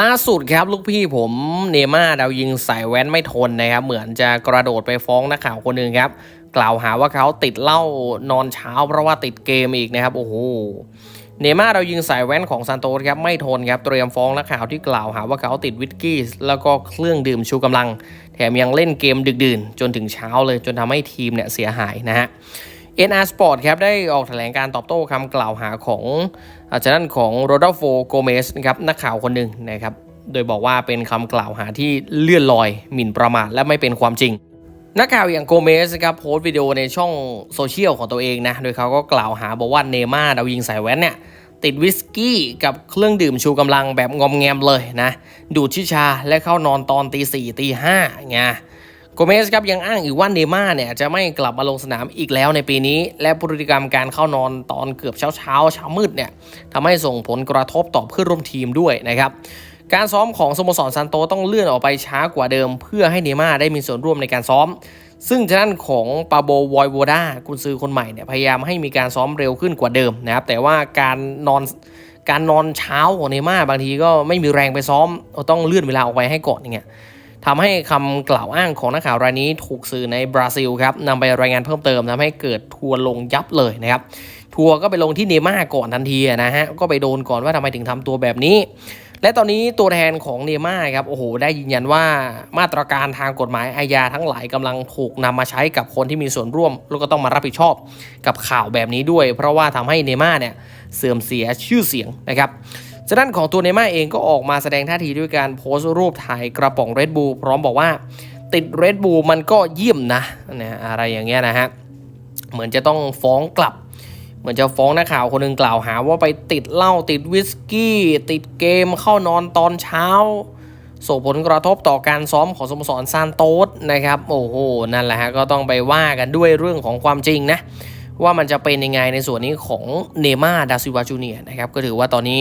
ล่าสุดครับลูกพี่ผมเนม่าดาวยิงสายแว้นไม่ทนนะครับ เหมือนจะกระโดดไปฟ้องนักข่าวคนหนึ่งครับ กล่าวหาว่าเขาติดเหล้านอนเช้าเพราะว่าติดเกมอีกนะครับ โอ้โหเนม่าดาวยิงสายแว้นของซานโตสครับไม่ทนครับเตรียมฟ้องนักข่าวที่กล่าวหาว่าเขาติดวิสกี้แล้วก็เครื่องดื่มชูกำลัง แถมยังเล่นเกมดึกดื่นจนถึงเช้าเลยจนทำให้ทีมเนี่ยเสียหายนะฮะ NR Sport ครับได้ออกแถลงการตอบโต้คำกล่าวหาของอาจารย์ของโรดัลโฟโกเมสนะครับนักข่าวคนหนึ่งนะครับโดยบอกว่าเป็นคำกล่าวหาที่เลื่อนลอย หมิ่นประมาทและไม่เป็นความจริง นักข่าวอย่างโกเมสครับโพสต์วิดีโอในช่องโซเชียลของตัวเองนะโดยเขาก็กล่าวหาบอกว่าเนม่าดาวยิงสายแว้นเนี่ยติดวิสกี้กับเครื่องดื่มชูกำลังแบบงอมแงมเลยนะดูดชิชาและเข้านอนตอนตีสี่ตีห้าไง โกเมสครับยังอ้างอีกว่าเนม่าเนี่ยจะไม่กลับมาลงสนามอีกแล้วในปีนี้ และพฤติกรรมการเข้านอนตอนเกือบเช้าเช้าเช้ามืดเนี่ยทำให้ส่งผลกระทบต่อเพื่อนร่วมทีมด้วยนะครับการซ้อมของสโมสรซันโตต้องเลื่อนออกไปช้ากว่าเดิม เพื่อให้เนม่าได้มีส่วนร่วมในการซ้อม ซึ่งทางด้านของปาโบวอยโวดากุนซือคนใหม่เนี่ยพยายามให้มีการซ้อมเร็วขึ้นกว่าเดิมนะครับแต่ว่าการนอนการนอนเช้าของเนม่าบางทีก็ไม่มีแรงไปซ้อมต้องเลื่อนเวลาออกไปให้ก่อนอย่างเงี้ย ทำให้คำกล่าวอ้างของนักข่าวรายนี้ถูกสื่อในบราซิลครับนำไปรายงานเพิ่มเติมทำให้เกิดทัวร์ลงยับเลยนะครับ ทัวร์ก็ไปลงที่เนม่าก่อนทันทีนะฮะก็ไปโดนก่อนว่าทำไมถึงทำตัวแบบนี้ และตอนนี้ตัวแทนของเนม่าครับโอ้โหได้ยืนยันว่ามาตรการทางกฎหมายอาญาทั้งหลายกำลังถูกนำมาใช้กับคนที่มีส่วนร่วม แล้วก็ต้องมารับผิดชอบกับข่าวแบบนี้ด้วย เพราะว่าทำให้เนม่าเนี่ยเสื่อมเสียชื่อเสียงนะครับ จากด้านของตัวเนม่าเองก็ออกมาแสดงท่าทีด้วยการโพสต์รูปถ่ายกระป๋องเรดบูพร้อมบอกว่าติดเรดบูมันก็เยี่ยมนะนะอะไรอย่างเงี้ยนะฮะเหมือนจะต้องฟ้องกลับ เหมือนจะฟ้องนักข่าวคนหนึ่งกล่าวหาว่าไปติดเหล้าติดวิสกี้ ติดเกมเข้านอนตอนเช้าส่งผลกระทบต่อการซ้อมของสโมสรซานโตสนะครับ โอ้โห นั่นแหละฮะ ก็ต้องไปว่ากันด้วยเรื่องของความจริงนะ ว่ามันจะเป็นยังไงในส่วนนี้ของเนม่าดาซิวาจูเนียนะครับ ก็ถือว่าตอนนี้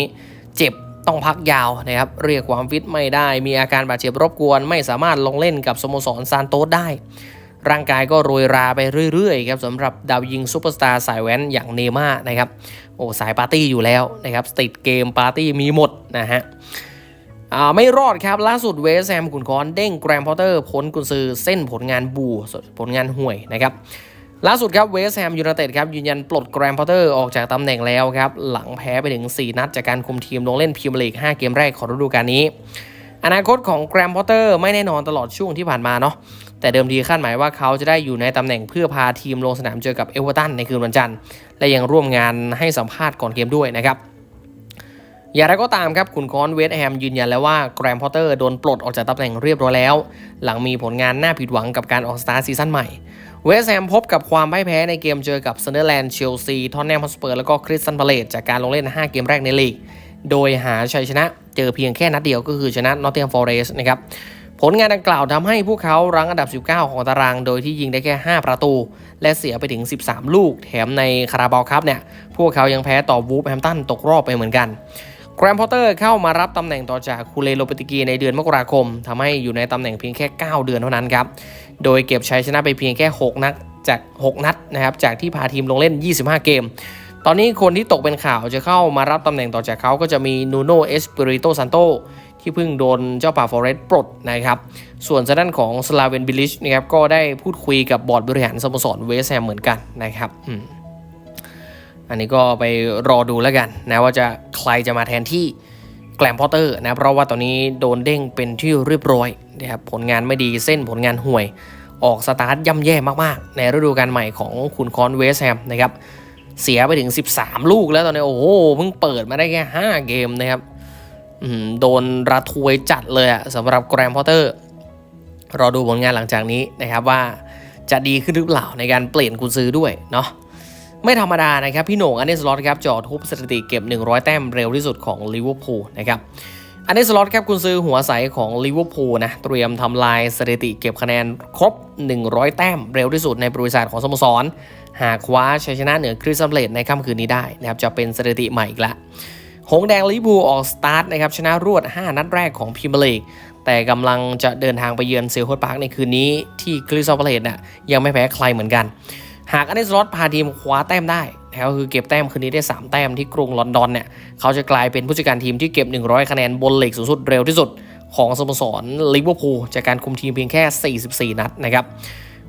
เจ็บต้องพักยาวนะครับเรียกความฟิตไม่ได้ มีอาการบาดเจ็บรบกวน ไม่สามารถลงเล่นกับสโมสรซานโตสได้ ร่างกายก็โรยราไปเรื่อยๆครับสำหรับดาวยิงซูเปอร์สตาร์สายแว้นอย่างเนม่านะครับโอ้สายปาร์ตี้อยู่แล้วนะครับติดเกมปาร์ตี้มีหมดนะฮะไม่รอดครับล่าสุดเวสแฮมขุนคอนเด้งแกรมพอตเตอร์พ้นกุนซือเส้นผลงานบูผลงานห่วยนะครับ ล่าสุดครับเวสแฮมยูไนเต็ดครับยืนยันปลดแกรมพอตเตอร์ออกจากตำแหน่งแล้วครับ หลังแพ้ไปถึง 4 นัดจากการคุมทีมลงเล่นพรีเมียร์ลีก 5 เกมแรกของฤดูกาลนี้ อนาคตของแกรมพอตเตอร์ไม่แน่นอนตลอดช่วงที่ผ่านมาเนาะแต่เดิมทีคาดหมายว่าเขาจะได้อยู่ในตำแหน่งเพื่อพาทีมลงสนามเจอกับเอเวอร์ตันในคืนวันจันทร์ และยังร่วมงานให้สัมภาษณ์ก่อนเกมด้วยนะครับ อย่างไรก็ตามครับคุณคอนเวสแฮมยืนยันแล้วว่าแกรมพอตเตอร์โดนปลดออกจากตำแหน่งเรียบร้อยแล้ว หลังมีผลงานน่าผิดหวังกับการออกสตาร์ซีซั่นใหม่ เวสแฮมพบกับความพ่ายแพ้ในเกมเจอกับเซนเดอร์แลนด์เชลซีทอนแนมฮอสเปอร์แล้วก็คริสตันพาเลตจากการลงเล่น 5 เกมแรกในลีก โดยหาชัยชนะเจอเพียงแค่นัดเดียวก็คือชนะนอตเทียมฟอเรสต์นะครับผลงานดังกล่าวทำให้พวกเขารั้งอันดับ 19 ของตาราง โดยที่ยิงได้แค่ 5 ประตู และเสียไปถึง 13 ลูก แถมในคาราบาลคัพเนี่ย พวกเขายังแพ้ต่อวูฟแฮมตันตกรอบไปเหมือนกันแก รมพอตเตอร์เข้ามารับตำแหน่งต่อจากคูเลโลเปติกีในเดือนมกราคมทำให้อยู่ในตำแหน่งเพียงแค่ 9 เดือนเท่านั้นครับ โดยเก็บชัยชนะไปเพียงแค่ 6 นัดจาก 6 นัดนะครับจากที่พาทีมลงเล่น 25 เกม ตอนนี้คนที่ตกเป็นข่าวจะเข้ามารับตำแหน่งต่อจากเขาก็จะมีนูโนเอสปิริโตซันโตที่เพิ่งโดนเจ้าป่าฟอเรสต์ปลดนะครับ ส่วนทางด้านของสลาเวนบิลิชนะครับก็ได้พูดคุยกับบอร์ดบริหารสโมสรเวสต์แฮมเหมือนกันนะครับ อันนี้ก็ไปรอดูแล้วกันนะว่าจะใครจะมาแทนที่แกลมพอตเตอร์นะเพราะว่าตอนนี้โดนเด้งเป็นที่เรียบร้อยนะครับผลงานไม่ดีเส้นผลงานห่วย ออกสตาร์ทย่ำแย่มากๆ ในฤดูกาลใหม่ของคุณคอนเวสแฮมนะครับเสียไปถึง 13 ลูกแล้วตอนนี้ โอ้โหเพิ่งเปิดมาได้แค่ 5 เกมนะครับโดนระทวยจัดเลยอะสำหรับแกรมพอตเตอร์รอดูผลงานหลังจากนี้นะครับว่าจะดีขึ้นหรือเปล่าในการเปลี่ยนกุญซือด้วยเนาะ ไม่ธรรมดานะครับพี่โหน่งอันเดสลอตครับจอทุบสถิติเก็บ 100 แต้มเร็วที่สุดของลิเวอร์พูลนะครับอันเดสลอตครับกุญซือหัวใสของลิเวอร์พูลนะเตรียมทำลายสถิติเก็บคะแนนครบ 100 แต้มเร็วที่สุดในประวัติศาสตร์ของสโมสร หากคว้าชัยชนะเหนือคริสตัลเลตในค่ำคืนนี้ได้นะครับจะเป็นสถิติใหม่อีกล้วหงแดงลิเวอร์พูลออกสตาร์ทนะครับชนะรวด 5 นัดแรกของพรีเมียร์ลีกแต่กำลังจะเดินทางไปเยือนเซลฮอตพาร์คในคืนนี้ที่คริสตัลเลตน่ะยังไม่แพ้ใครเหมือนกัน หากอันเดสลอตพาทีมคว้าแต้มได้นะครับก็คือเก็บแต้มคืนนี้ได้ 3 แต้มที่กรุงลอนดอนเนี่ยเขาจะกลายเป็นผู้จัดการทีมที่เก็บ 100 คะแนนบนเลกสูงสุดเร็วที่สุดของสโมสรลิเวอร์พูลจากการคุมทีมเพียงแค่ 44 นัดนะครับ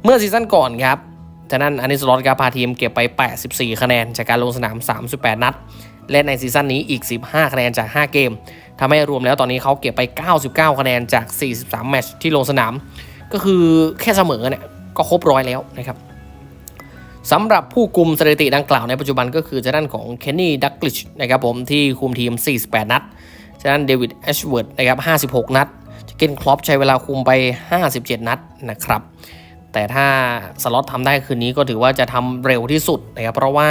เมื่อซีซั่นก่อนครับจานั้นอันนี้สล็อตครับพาทีมเก็บไป 84 คะแนน จากการลงสนาม 38 นัด และในซีซั่นนี้อีก 15 คะแนนจาก 5 เกมทำให้รวมแล้วตอนนี้เขาเก็บไป 99 คะแนนจาก 43 แมตช์ที่ลงสนาม ก็คือแค่เสมอเนี่ยก็ครบร้อยแล้วนะครับ สำหรับผู้กุมสถิติดังกล่าวในปัจจุบันก็คือจะด้านของเคนนี่ดักลิชนะครับผมที่คุมทีม 48 นัดจะด้านเดวิดแอชเวิร์ดนะครับ56 นัดเกนคลอปใช้เวลาคุมไป 57 นัดนะครับ แต่ถ้าสล็อตทำได้คืนนี้ก็ถือว่าจะทำเร็วที่สุดนะครับเพราะว่า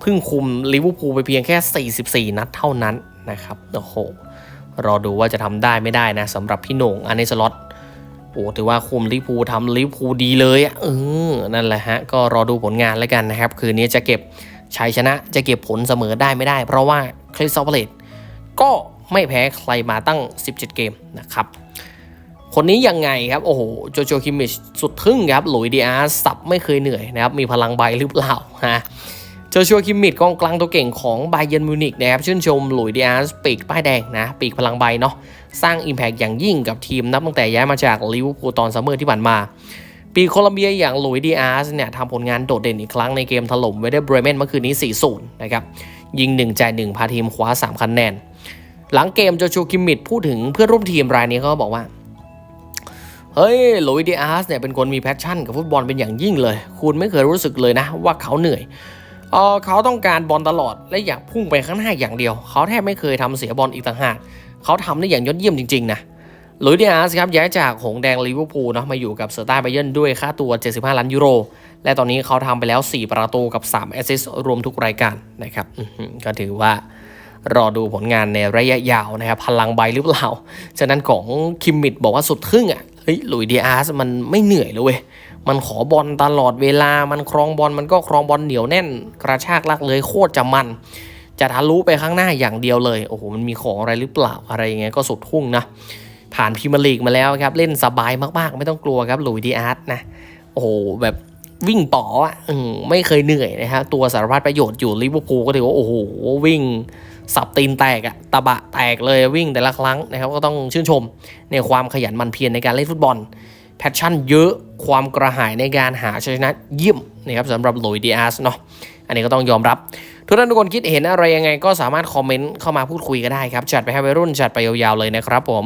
เพิ่งคุมลิเวอร์พูลไปเพียงแค่ 44 นัดเท่านั้นนะครับโอ้โหรอดูว่าจะทำได้ไม่ได้นะสำหรับพี่หน่งอันในสล็อต โอ้ถือว่าคุมลิเวอร์พูทำลิเวอร์พูดีเลยอะเออนั่นแหละฮะ ก็รอดูผลงานแล้วกันนะครับ คืนนี้จะเก็บชัยชนะจะเก็บผลเสมอได้ไม่ได้ เพราะว่าคริสตัลพาเลตก็ไม่แพ้ใครมาตั้ง 17 เกมนะครับ คนนี้ยังไงครับ โอ้โหโจโจคิมมิชสุดทึ่งครับหลุยดีอาร์สับไม่เคยเหนื่อยนะครับ มีพลังใบหรือเปล่าฮะ โจชัวคิมมิดกองกลางตัวเก่งของไบเยนมิวนิกนะครับชื่นชมหลุยดีอาร์สปีกป้ายแดงนะปีกพลังใบเนาะสร้าง Impact อย่างยิ่งกับทีมนับตั้งแต่ย้ายมาจากลิเวอร์พูลตอนซัมเมอร์ที่ผ่านมา ปีโคลัมเบียอย่างหลุยดีอาร์สเนี่ยทำผลงานโดดเด่นอีกครั้งในเกมถล่มเวเดอร์เบรเมนเมื่อคืนนี้ 4-0 นะครับ ยิง 1 จ่าย 1 พาทีมคว้า 3 คะแนน หลังเกมโจชัวคิมมิดพูดถึงเพื่อนร่วมทีมรายนี้เขาก็บอกว่า เฮ้ยหลุยดีอาร์สเนี่ยเป็นคนมีแพชชั่นกับฟุตบอลเป็นอย่างยิ่งเลย คุณไม่เคยรู้สึกเลยนะว่าเขาเหนื่อย เออเขาต้องการบอลตลอดและอยากพุ่งไปข้างหน้าอย่างเดียว เขาแทบไม่เคยทำเสียบอลอีกต่างหาก เขาทำได้อย่างยอดเยี่ยมจริง ๆ นะลุยส์ดีอาร์สครับย้ายจากหงแดงลิเวอร์พูลเนาะมาอยู่กับเซอร์ต้าไบเยนด้วยค่าตัว 75 ล้านยูโร และตอนนี้เขาทำไปแล้ว 4 ประตูกับ 3 แอสซิสต์รวมทุกรายการนะครับก็ถือว่ารอดูผลงานในระยะยาวนะครับ พลังใบหรือเปล่า ฉะนั้นของคิมมิดบอกว่าสุดครึ่งอะเฮ้ยลุยส์ดีอาร์สมันไม่เหนื่อยเลยเว้ย มันขอบอลตลอดเวลา มันครองบอลมันก็ครองบอลเหนียวแน่น กระชากลักเลยโคตรจะมัน จะทะลุไปข้างหน้าอย่างเดียวเลย โอ้โห มันมีของอะไรหรือเปล่า อะไรอย่างเงี้ยก็สุดทุ่งนะ ผ่านพรีเมียร์ลีกมาแล้วครับ เล่นสบายมากๆ ไม่ต้องกลัวครับ หลุยดีอาร์สนะ โอ้โห แบบวิ่งป๋ออะอืมไม่เคยเหนื่อยนะครับตัวสารพัดประโยชน์อยู่ลิเวอร์พูลก็ถือว่า โอ้โห วิ่งสับตีนแตกอะตะบะแตกเลยวิ่งแต่ละครั้งนะครับ ก็ต้องชื่นชมในความขยันมันเพียรในการเล่นฟุตบอล แพชชั่นเยอะความกระหายในการหาชัยชนะเยี่ยมนะครับสำหรับหลุยดีอาร์สเนาะอันนี้ก็ต้องยอมรับ ทุกท่านทุกคนคิดเห็นอะไรยังไงก็สามารถคอมเมนต์เข้ามาพูดคุยกันได้ครับ จัดไปให้วัยรุ่นจัดไปยาวๆเลยนะครับผม